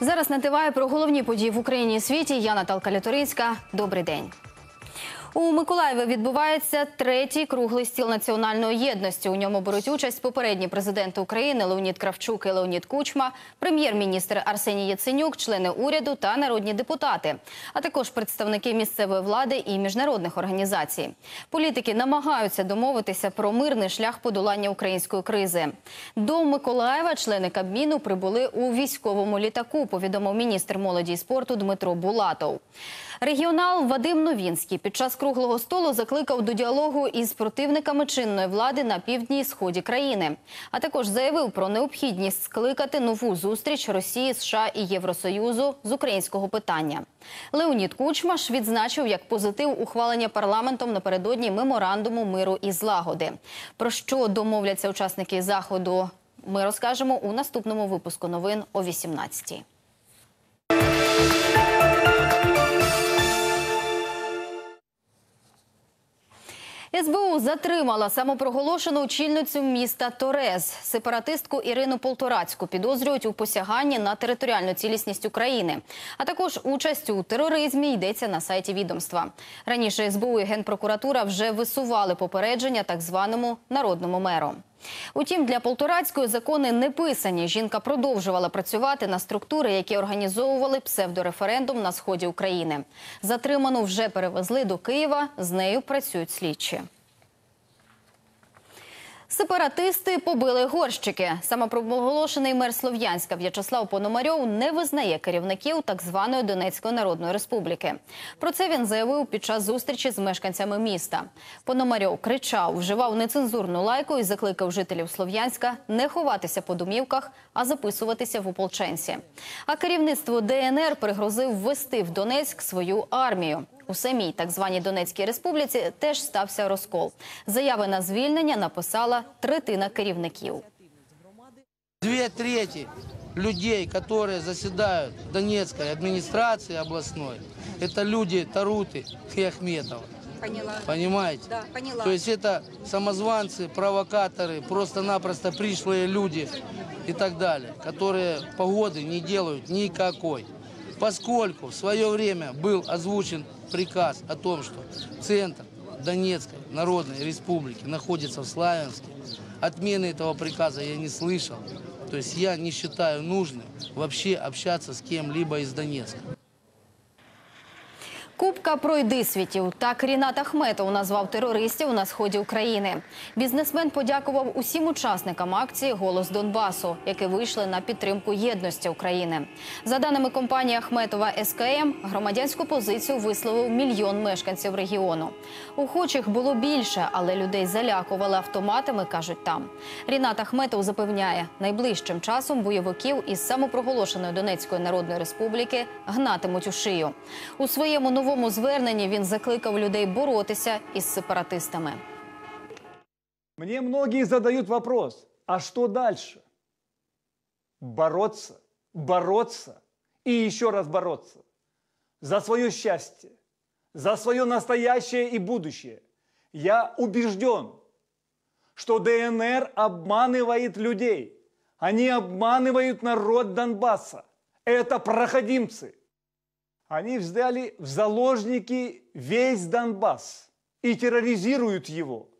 Зараз нативає про головні події в Україні і світі. Я Наталка Літоринська. Добрий день. У Миколаєві відбувається третій круглий стіл національної єдності. У ньому беруть участь попередні президенти України Леонід Кравчук і Леонід Кучма, прем'єр-міністр Арсеній Яценюк, члени уряду та народні депутати, а також представники місцевої влади і міжнародних організацій. Політики намагаються домовитися про мирний шлях подолання української кризи. До Миколаєва члени Кабміну прибули у військовому літаку. Повідомив міністр молоді і спорту Дмитро Булатов. Регіонал Вадим Новінський під час круглого столу закликав до діалогу із противниками чинної влади на півдні і сході країни, а також заявив про необхідність скликати нову зустріч Росії, США і Євросоюзу з українського питання. Леонід Кучма ж відзначив як позитив ухвалення парламентом напередодні меморандуму миру і злагоди. Про що домовляться учасники заходу? Ми розкажемо у наступному випуску новин о 18-й. СБУ затримала самопроголошену очільницю міста Торез. Сепаратистку Ірину Полторацьку підозрюють у посяганні на територіальну цілісність України, а також участь у тероризмі йдеться на сайті відомства. Раніше СБУ і Генпрокуратура вже висували попередження так званому народному меру. Утім, для Полторацької закони не писані. Жінка продовжувала працювати на структури, які організовували псевдореферендум на сході України. Затриману вже перевезли до Києва. З нею працюють слідчі. Сепаратисти побили горщики. Самопроголошений мер Слов'янська В'ячеслав Пономарьов не визнає керівників так званої Донецької Народної Республіки. Про це він заявив під час зустрічі з мешканцями міста. Пономарьов кричав, вживав нецензурну лайку і закликав жителів Слов'янська не ховатися по домівках, а записуватися в ополченці. А керівництво ДНР пригрозив ввести в Донецьк свою армію. У самій так званій Донецькій республіці теж стався розкол. Заяви на звільнення написала третина керівників. Две трети людей, которые заседают в Донецкой администрации областной, это люди Таруты и Ахметова. Поняла. Понимаете? Да, поняла. То есть это самозванцы, провокаторы, просто-напросто пришлые люди и так далее, которые погоды не делают никакой. Поскольку в свое время был озвучен приказ о том, что центр Донецкой Народной Республики находится в Славянске, отмены этого приказа я не слышал. То есть я не считаю нужным вообще общаться с кем-либо из Донецка. Кубка пройди світів. Так Рінат Ахметов назвав терористів на сході України. Бізнесмен подякував усім учасникам акції Голос Донбасу, які вийшли на підтримку єдності України. За даними компанії Ахметова СКМ, громадянську позицію висловив мільйон мешканців регіону. Охочих було більше, але людей залякували автоматами, кажуть там. Рінат Ахметов запевняє, найближчим часом бойовиків із самопроголошеної Донецької Народної Республіки гнатимуть у шию. У своєму новому зверненні він закликав людей боротися із сепаратистами. Мне многие задают вопрос, а что дальше? Бороться, бороться и еще раз бороться. За свое счастье, за свое настоящее и будущее. Я убежден, что ДНР обманывает людей. Они обманывают народ Донбасса. Это проходимцы. Они взяли в заложники весь Донбасс и терроризируют его.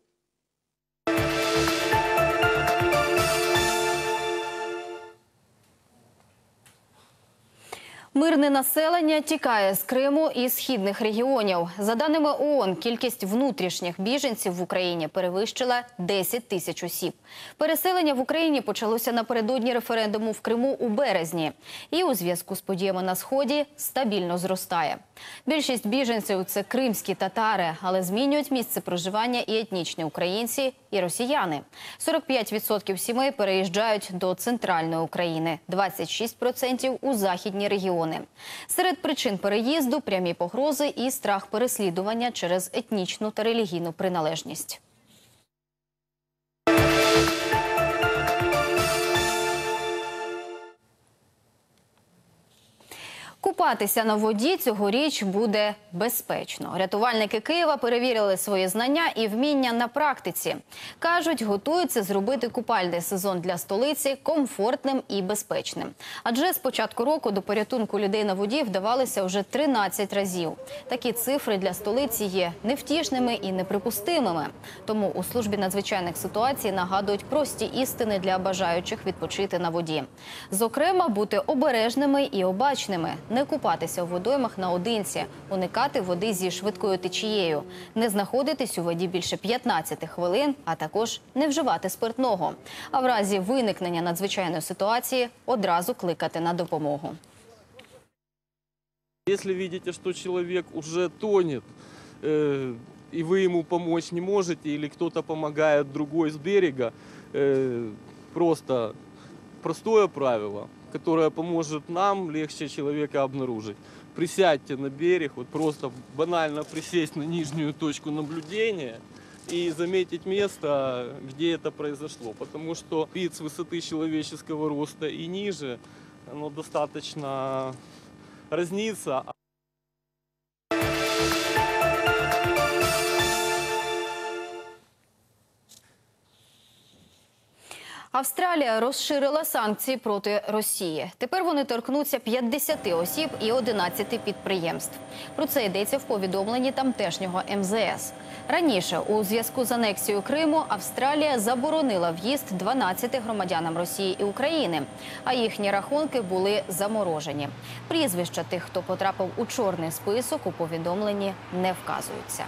Мирне населення тікає з Криму і східних регіонів. За даними ООН, кількість внутрішніх біженців в Україні перевищила 10 тисяч осіб. Переселення в Україні почалося напередодні референдуму в Криму у березні. І у зв'язку з подіями на сході стабільно зростає. Більшість біженців це кримські татари, але змінюють місце проживання і етнічні українці, і росіяни. 45% сімей переїжджають до центральної України, 26% – у західні регіони. Серед причин переїзду прямі погрози і страх переслідування через етнічну та релігійну приналежність. Купатися на воді цьогоріч буде безпечно. Рятувальники Києва перевірили свої знання і вміння на практиці. Кажуть, готуються зробити купальний сезон для столиці комфортним і безпечним. Адже з початку року до порятунку людей на воді вдавалося вже 13 разів. Такі цифри для столиці є невтішними і неприпустимими. Тому у службі надзвичайних ситуацій нагадують прості істини для бажаючих відпочити на воді. Зокрема, бути обережними і обачними, не купатися у водоймах наодинці, уникати води зі швидкою течією, не знаходитись у воді більше 15 хвилин, а також не вживати спиртного. А в разі виникнення надзвичайної ситуації одразу кликати на допомогу. Если видите, что человек уже тонет, э, и вы ему помочь не можете, или кто-то помогает другой с берега, э, просто простое правило, которое поможет нам легче человека обнаружить. Присядьте на берег, вот просто банально присесть на нижнюю точку наблюдения и заметить место, где это произошло. Потому что вид с высоты человеческого роста и ниже, оно достаточно разнится. Австралія розширила санкції проти Росії. Тепер вони торкнуться 50 осіб і 11 підприємств. Про це йдеться в повідомленні тамтешнього МЗС. Раніше, у зв'язку з анексією Криму, Австралія заборонила в'їзд 12 громадянам Росії і України, а їхні рахунки були заморожені. Прізвища тих, хто потрапив у чорний список, у повідомленні не вказуються.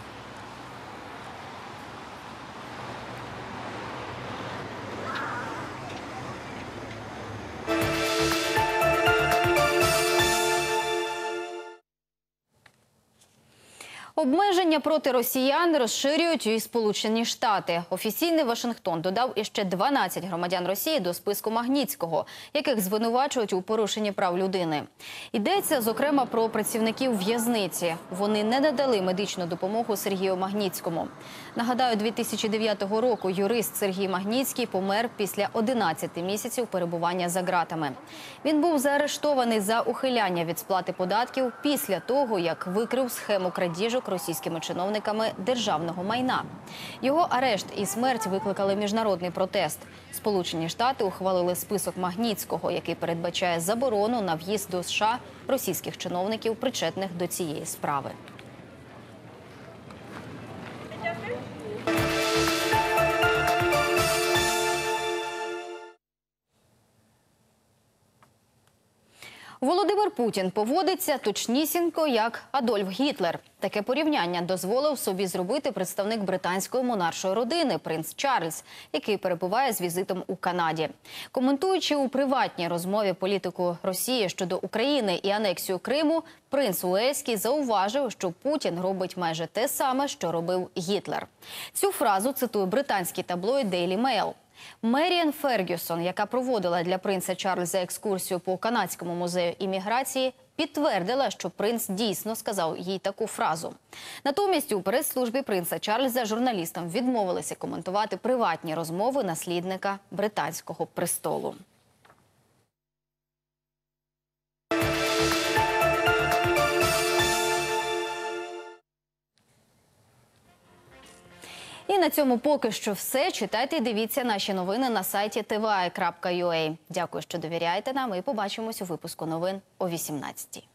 Обмеження проти росіян розширюють і Сполучені Штати. Офіційний Вашингтон додав іще 12 громадян Росії до списку Магнітського, яких звинувачують у порушенні прав людини. Йдеться зокрема про працівників в'язниці. Вони не надали медичну допомогу Сергію Магнітському. Нагадаю, 2009 року юрист Сергій Магнітський помер після 11 місяців перебування за ґратами. Він був заарештований за ухиляння від сплати податків після того, як викрив схему крадіжок російськими чиновниками державного майна. Його арешт і смерть викликали міжнародний протест. Сполучені Штати ухвалили список Магнітського, який передбачає заборону на в'їзд до США російських чиновників, причетних до цієї справи. Володимир Путін поводиться точнісінько як Адольф Гітлер. Таке порівняння дозволив собі зробити представник британської монаршої родини принц Чарльз, який перебуває з візитом у Канаді. Коментуючи у приватній розмові політику Росії щодо України і анексію Криму, принц Уельський зауважив, що Путін робить майже те саме, що робив Гітлер. Цю фразу цитує британський таблоїд Daily Mail. Меріан Фергюсон, яка проводила для принца Чарльза екскурсію по канадському музею імміграції, підтвердила, що принц дійсно сказав їй таку фразу. Натомість у прес-службі принца Чарльза журналістам відмовилися коментувати приватні розмови наслідника британського престолу. І на цьому поки що все. Читайте і дивіться наші новини на сайті tvi.ua. Дякую, що довіряєте нам. І побачимось у випуску новин о 18